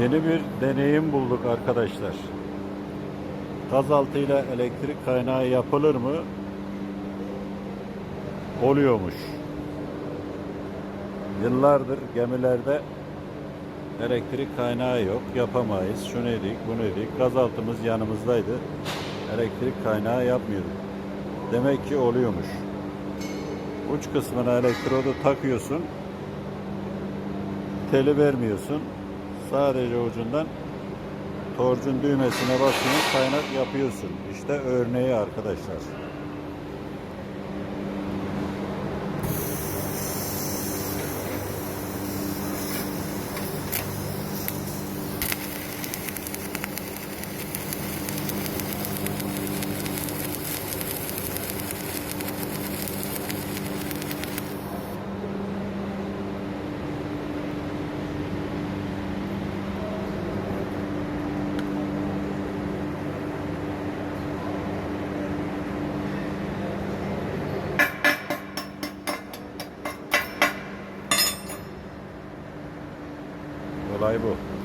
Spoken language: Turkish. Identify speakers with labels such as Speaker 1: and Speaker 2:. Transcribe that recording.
Speaker 1: Yeni bir deneyim bulduk arkadaşlar. Gazaltı ile elektrik kaynağı yapılır mı? Oluyormuş. Yıllardır gemilerde elektrik kaynağı yok, yapamayız. Şunu edik, bunu edik. Gazaltımız yanımızdaydı. Elektrik kaynağı yapmıyorduk. Demek ki oluyormuş. Uç kısmına elektrodu takıyorsun. Teli vermiyorsun. Sadece ucundan torcun düğmesine basıyorsun, kaynak yapıyorsun. İşte örneği arkadaşlar. Olay bu.